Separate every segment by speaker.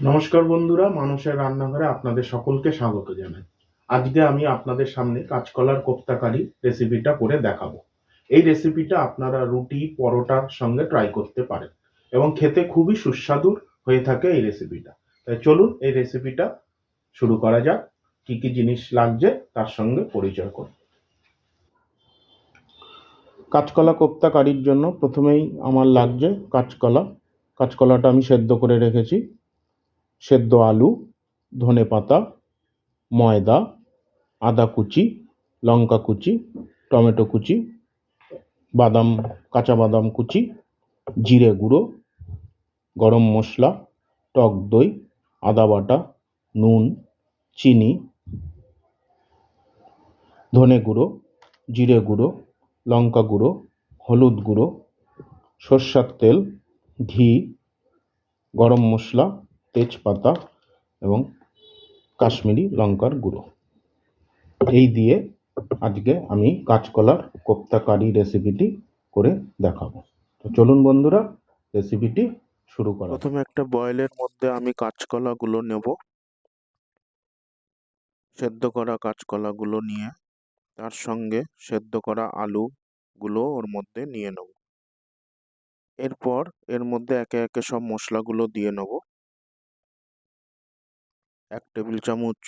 Speaker 1: নমস্কার বন্ধুরা মানুষের রান্নাঘরে আপনাদের সকলকে স্বাগত জানাই। আজকে আমি আপনাদের সামনে কাঁচকলার কোপ্তাকারি রেসিপিটা করে দেখাবো। এই রেসিপিটা আপনারা রুটি, পরোটার সঙ্গে ট্রাই করতে পারেন এবং খেতে খুবই সুস্বাদু হয়ে থাকে এই রেসিপিটা তাই চলুন এই রেসিপিটা শুরু করা যাক, কি কি জিনিস লাগছে তার সঙ্গে পরিচয় করুন। কাঁচকলা কোপ্তা কারির জন্য প্রথমেই আমার লাগছে কাঁচকলা। কাঁচকলাটা আমি সেদ্ধ করে রেখেছি। সেদ্ধ আলু, ধনে পাতা, ময়দা, আদা কুচি, লঙ্কা কুচি, টমেটো কুচি, বাদাম, কাঁচা বাদাম কুচি, জিরে গুঁড়ো, গরম মশলা, টক দই, আদা বাটা, নুন, চিনি, ধনে গুঁড়ো, জিরে গুঁড়ো, লঙ্কা গুঁড়ো, হলুদ গুঁড়ো, সর্ষার তেল, ঘি, গরম মশলা তেজপাতা এবং কাশ্মীরি লঙ্কার গুঁড়ো। এই দিয়ে আজকে আমি কাঁচকলার কোপ্তা কারি রেসিপিটি করে দেখাবো। তো চলুন বন্ধুরা, রেসিপিটি শুরু করা
Speaker 2: প্রথমে একটা বয়েলের মধ্যে আমি কাঁচকলাগুলো নেব। সেদ্ধ করা কাঁচকলাগুলো নিয়ে, তার সঙ্গে সেদ্ধ করা আলুগুলো ওর মধ্যে নিয়ে নেব। এরপর এর মধ্যে একে একে সব মশলাগুলো দিয়ে নেব। এক টেবিল চামচ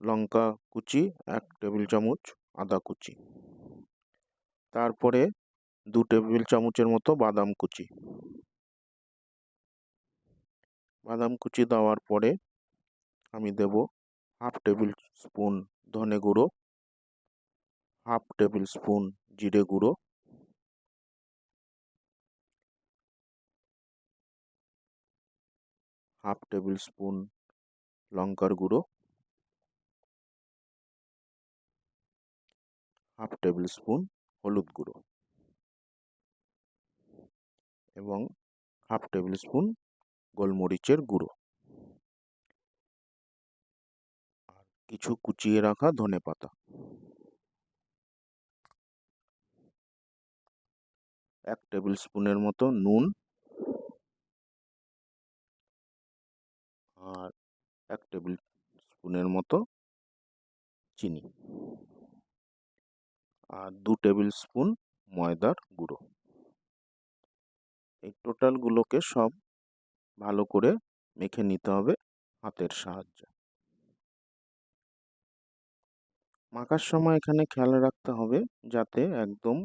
Speaker 2: লঙ্কা কুচি, এক টেবিল চামচ আদা কুচি। তারপরে দু টেবিল চামচের মতো বাদাম কুচি। বাদাম কুচি দেওয়ার পরে আমি দেব হাফ টেবিল স্পুন ধনে গুঁড়ো, হাফ টেবিল স্পুন জিরে গুঁড়ো। হাফ টেবিল স্পুন লঙ্কার গুঁড়ো, হাফ টেবিল স্পুন হলুদ গুঁড়ো এবং হাফ টেবিল স্পুন গোলমরিচের গুঁড়ো। আর কিছু কুচিয়ে রাখা ধনে পাতা। এক টেবিল স্পুনের মতো নুন আর এক টেবিল স্পুনের মতো চিনি। আর দু টেবিল স্পুন ময়দার গুঁড়ো। এই টোটালগুলোকে সব ভালো করে মেখে নিতে হবে হাতের সাহায্যে। মাখার সময় এখানে খেয়াল রাখতে হবে যাতে একদম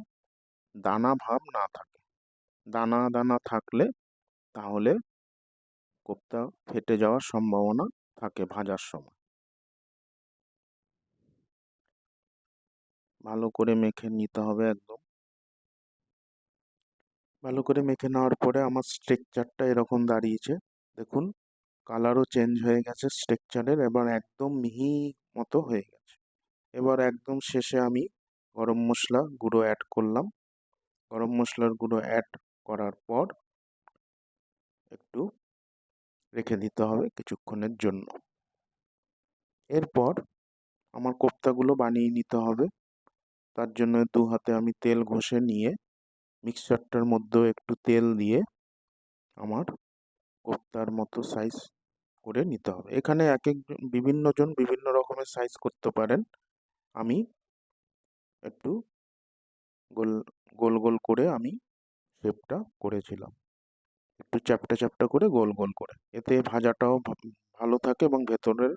Speaker 2: দানা ভাব না থাকে। দানা দানা থাকলে তাহলে কোপ্তা ফেটে যাওয়ার সম্ভাবনা থাকে ভাজার সময়। ভালো করে মেখে নিতে হবে একদম। ভালো করে মেখে নেওয়ার পরে আমার স্ট্রেকচারটা এরকম দাঁড়িয়েছে। দেখুন কালারও চেঞ্জ হয়ে গেছে স্ট্রেকচারের এবার একদম মিহি মতো হয়ে গেছে। এবার একদম শেষে আমি গরম মশলা গুঁড়ো অ্যাড করলাম। গরম মশলার গুঁড়ো অ্যাড করার পর রেখে দিতে হবে কিছুক্ষণের জন্য। এরপর আমার কোপ্তাগুলো বানিয়ে নিতে হবে। তার জন্য দু হাতে আমি তেল ঘষে নিয়ে মিক্সচারটার মধ্যেও একটু তেল দিয়ে আমার কোপ্তার মতো সাইজ করে নিতে হবে। এখানে এক এক বিভিন্ন জন বিভিন্ন রকমের সাইজ করতে পারেন। আমি একটু গোল গোল গোল করে আমি শেপটা করেছিলাম। একটু চ্যাপটা চ্যাপটা করে গোল গোল করে। এতে ভাজাটাও ভালো থাকে এবং ভেতরের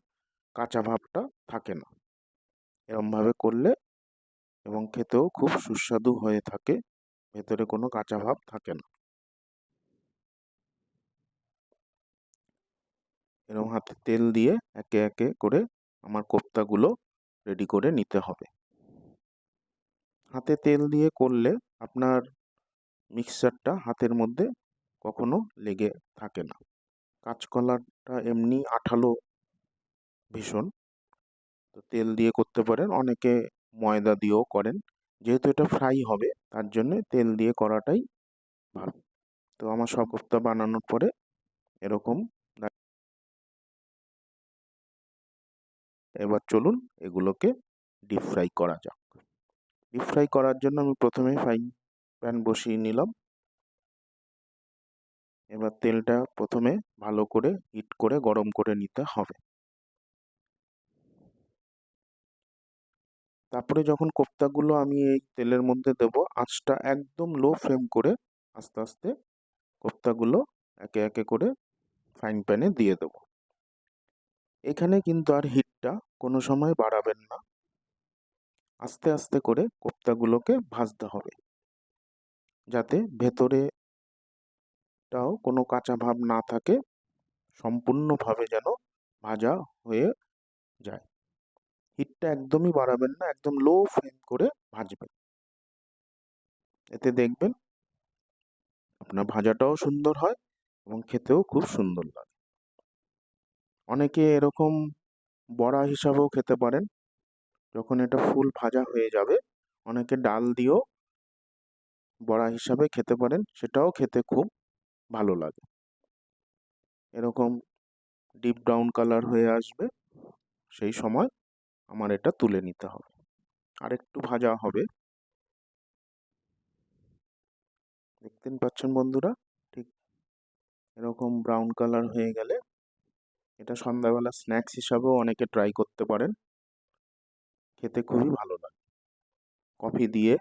Speaker 2: কাঁচা ভাবটা থাকে না। এরমভাবে করলে এবং খেতেও খুব সুস্বাদু হয়ে থাকে, ভেতরে কোনো কাঁচা ভাব থাকে না। এরকম হাতে তেল দিয়ে একে একে করে আমার কোপ্তাগুলো রেডি করে নিতে হবে। হাতে তেল দিয়ে করলে আপনার মিক্সচারটা হাতের মধ্যে কখনো লেগে থাকে না। কাঁচকলাটা এমনি আঠালো ভীষণ। তো তেল দিয়ে করতে পারেন, অনেকে ময়দা দিয়েও করেন। যেহেতু এটা ফ্রাই হবে, তার জন্য তেল দিয়ে করাটাই ভালো। তো আমার সব কোপ্তা বানানোর পরে এরকম এবার চলুন এগুলোকে ডিপ ফ্রাই করা যাক। ডিপ ফ্রাই করার জন্য আমি প্রথমে ফ্রাই প্যান বসিয়ে নিলাম। এবার তেলটা প্রথমে ভালো করে হিট করে গরম করে নিতে হবে। তারপরে যখন কোপ্তাগুলো আমি এই তেলের মধ্যে দেব, আঁচটা একদম লো ফ্লেম করে আস্তে আস্তে কোপ্তাগুলো একে একে করে ফ্রাইং প্যানে দিয়ে দেব। এখানে কিন্তু আর হিটটা কোনো সময় বাড়াবেন না। আস্তে আস্তে করে কোপ্তাগুলোকে ভাজতে হবে। যাতে ভেতরে টাও কোনো কাঁচা ভাব না থাকে, সম্পূর্ণভাবে যেন ভাজা হয়ে যায়। হিটটা একদমই বাড়াবেন না, একদম লো ফ্লেম করে ভাজবেন। এতে দেখবেন আপনার ভাজাটাও সুন্দর হয় এবং খেতেও খুব সুন্দর লাগে। অনেকে এরকম বড়া হিসাবেও খেতে পারেন। যখন এটা ফুল ভাজা হয়ে যাবে, অনেকে ডাল দিয়েও বড়া হিসাবে খেতে পারেন, সেটাও খেতে খুব ভালো লাগে। এরকম ডিপ ব্রাউন কালার হয়ে আসবে, সেই সময় আমার এটা তুলে নিতে হবে। আর একটু ভাজা হবে। দেখতেন পাচ্ছেন বন্ধুরা, ঠিক এরকম ব্রাউন কালার হয়ে গেলে এটা সন্ধ্যাবেলা স্ন্যাক্স হিসাবেও অনেকে ট্রাই করতে পারেন। খেতে খুবই ভালো লাগে। কফি দিয়ে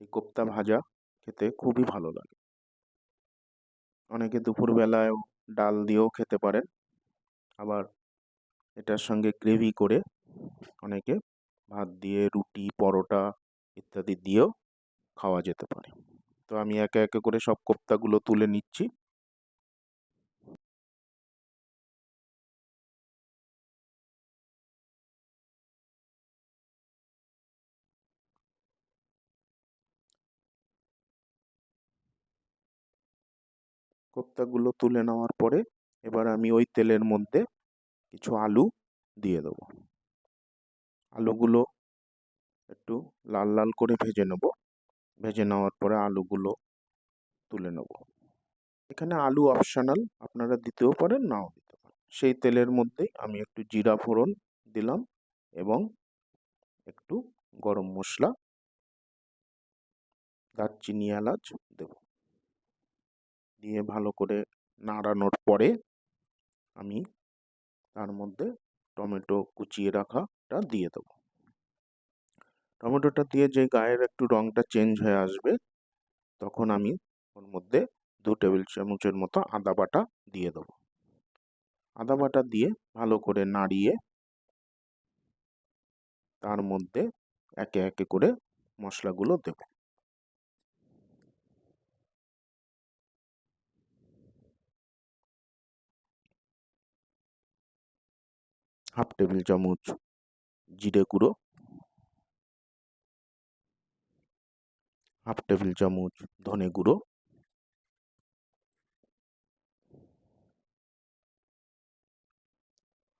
Speaker 2: এই কোপ্তা ভাজা খেতে খুবই ভালো লাগে। অনেকে দুপুরবেলায়ও ডাল দিয়েও খেতে পারেন। আবার এটার সঙ্গে গ্রেভি করে অনেকে ভাত দিয়ে, রুটি, পরোটা ইত্যাদি দিয়েও খাওয়া যেতে পারে। তো আমি একে একে করে সব কোপ্তাগুলো তুলে নিচ্ছি। কোপ্তাগুলো তুলে নেওয়ার পরে এবার আমি ওই তেলের মধ্যে কিছু আলু দিয়ে দেবো। আলুগুলো একটু লাল লাল করে ভেজে নেব। ভেজে নেওয়ার পরে আলুগুলো তুলে নেব। এখানে আলু অপশনাল আপনারা দিতেও পারেন, নাও দিতে পারেন। সেই তেলের মধ্যেই আমি একটু জিরা ফোড়ন দিলাম এবং একটু গরম মশলা, দারচিনি এলাচ দেব। দিয়ে ভালো করে নাড়ানোর পরে আমি তার মধ্যে টমেটো কুচিয়ে রাখাটা দিয়ে দেবো। টমেটোটা দিয়ে যে গায়ের একটু রঙটা চেঞ্জ হয়ে আসবে, তখন আমি ওর মধ্যে দু টেবিল চামচের মতো আদা বাটা দিয়ে দেবো। আদা বাটা দিয়ে ভালো করে নাড়িয়ে তার মধ্যে একে একে করে মশলাগুলো দেব। হাফ টেবিল চামচ জিরে গুঁড়ো হাফ টেবিল চামচ ধনে গুঁড়ো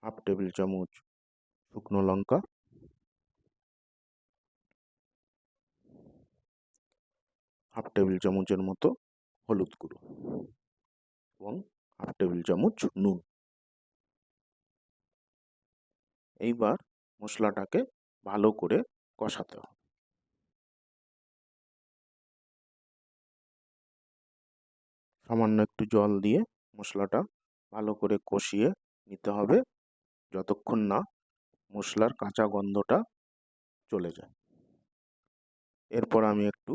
Speaker 2: হাফ টেবিল চামচ শুকনো লঙ্কা হাফ টেবিল চামচের মতো হলুদ গুঁড়ো এবং হাফ টেবিল চামচ নুন। এইবার মশলাটাকে ভালো করে কষাতে হবে। সামান্য একটু জল দিয়ে মশলাটা ভালো করে কষিয়ে নিতে হবে যতক্ষণ না মশলার কাঁচা গন্ধটা চলে যায়। এরপর আমি একটু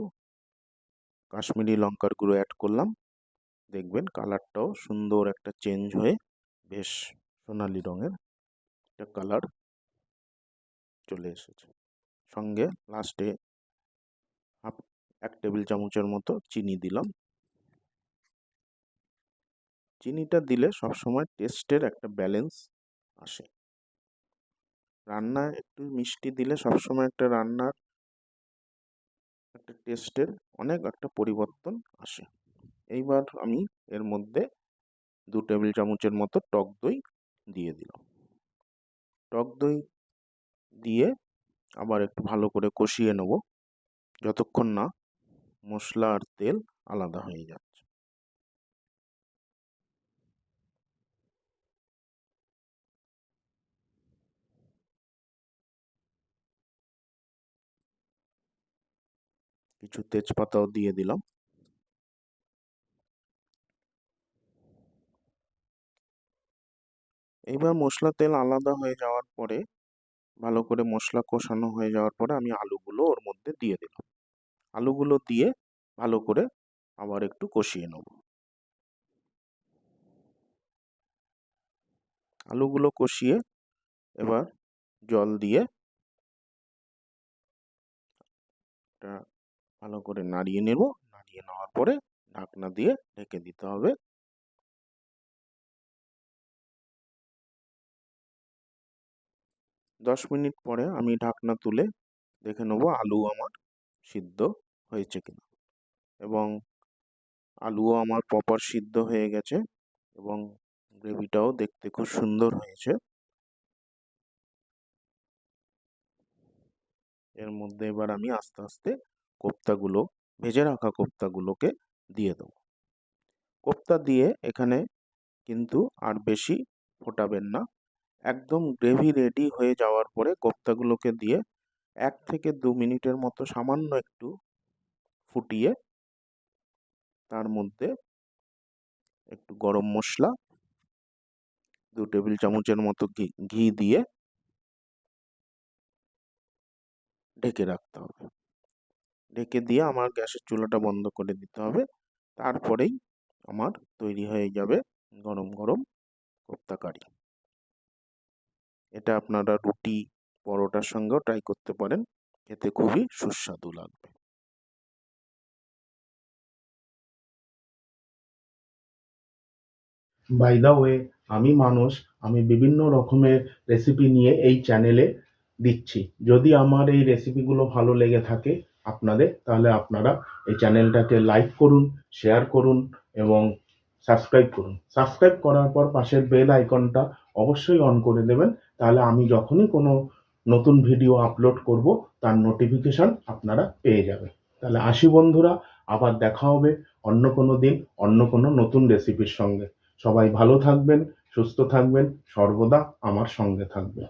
Speaker 2: কাশ্মীরি লঙ্কার গুঁড়ো অ্যাড করলাম। দেখবেন কালারটাও সুন্দর একটা চেঞ্জ হয়ে বেশ সোনালি রঙের একটা কালার চলে এসেছে। সঙ্গে লাস্টে হাফ, এক টেবিল চামচের মতো চিনি দিলাম। চিনিটা দিলে সবসময় টেস্টের একটা ব্যালেন্স আসে। রান্নায় একটু মিষ্টি দিলে সবসময় একটা রান্নার একটা টেস্টের অনেক একটা পরিবর্তন আসে। এইবার আমি এর মধ্যে দু টেবিল চামচের মতো টক দই দিয়ে দিলাম। টক দই দিয়ে আবার একটু ভালো করে কষিয়ে নেব। যতক্ষণ না মশলা আর তেল আলাদা হয়ে যাচ্ছে। কিছু তেজপাতাও দিয়ে দিলাম। এইবার মশলা তেল আলাদা হয়ে যাওয়ার পরে, ভালো করে মশলা কষানো হয়ে যাওয়ার পরে আমি আলুগুলো ওর মধ্যে দিয়ে দিলাম। আলুগুলো দিয়ে ভালো করে আবার একটু কষিয়ে নেব। আলুগুলো কষিয়ে এবার জল দিয়ে ভালো করে নাড়িয়ে নেব। নাড়িয়ে নেওয়ার পরে ঢাকনা দিয়ে ঢেকে দিতে হবে। দশ মিনিট পরে আমি ঢাকনা তুলে দেখে নেব আলু আমার সিদ্ধ হয়েছে কিনা। এবং আলুও আমার প্রপার সিদ্ধ হয়ে গেছে এবং গ্রেভিটাও দেখতে খুব সুন্দর হয়েছে। এর মধ্যে এবার আমি আস্তে আস্তে কোপ্তাগুলো ভেজে রাখা কোপ্তাগুলোকে দিয়ে দেবো। কোপ্তা দিয়ে এখানে কিন্তু আর বেশি ফোটাবেন না। একদম গ্রেভি রেডি হয়ে যাওয়ার পরে কোপ্তাগুলোকে দিয়ে এক থেকে দু মিনিটের মতো সামান্য একটু ফুটিয়ে তার মধ্যে একটু গরম মশলা, দু টেবিল চামচের মতো ঘি ঘি দিয়ে ঢেকে রাখতে হবে। ঢেকে দিয়ে আমার গ্যাসের চুলাটা বন্ধ করে দিতে হবে। তারপরেই আমার তৈরি হয়ে যাবে গরম গরম কোপ্তা কারি এটা আপনারা রুটি, পরোটার সঙ্গেও ট্রাই করতে পারেন। খেতে খুবই সুস্বাদু লাগবে।
Speaker 1: বাই দ্য ওয়ে আমি মানুষ, আমি বিভিন্ন রকমের রেসিপি নিয়ে এই চ্যানেলে দিচ্ছি। যদি আমার এই রেসিপিগুলো ভালো লেগে থাকে আপনাদের, তাহলে আপনারা এই চ্যানেলটাকে লাইক করুন শেয়ার করুন এবং সাবস্ক্রাইব করুন। সাবস্ক্রাইব করার পর পাশের বেল আইকনটা অবশ্যই অন করে দেবেন। তাহলে আমি যখনই কোনো নতুন ভিডিও আপলোড করব, তার নোটিফিকেশান আপনারা পেয়ে যাবেন। তাহলে আসি বন্ধুরা, আবার দেখা হবে অন্য কোনো দিন, অন্য কোনো নতুন রেসিপির সঙ্গে। সবাই ভালো থাকবেন, সুস্থ থাকবেন, সর্বদা আমার সঙ্গে থাকবেন।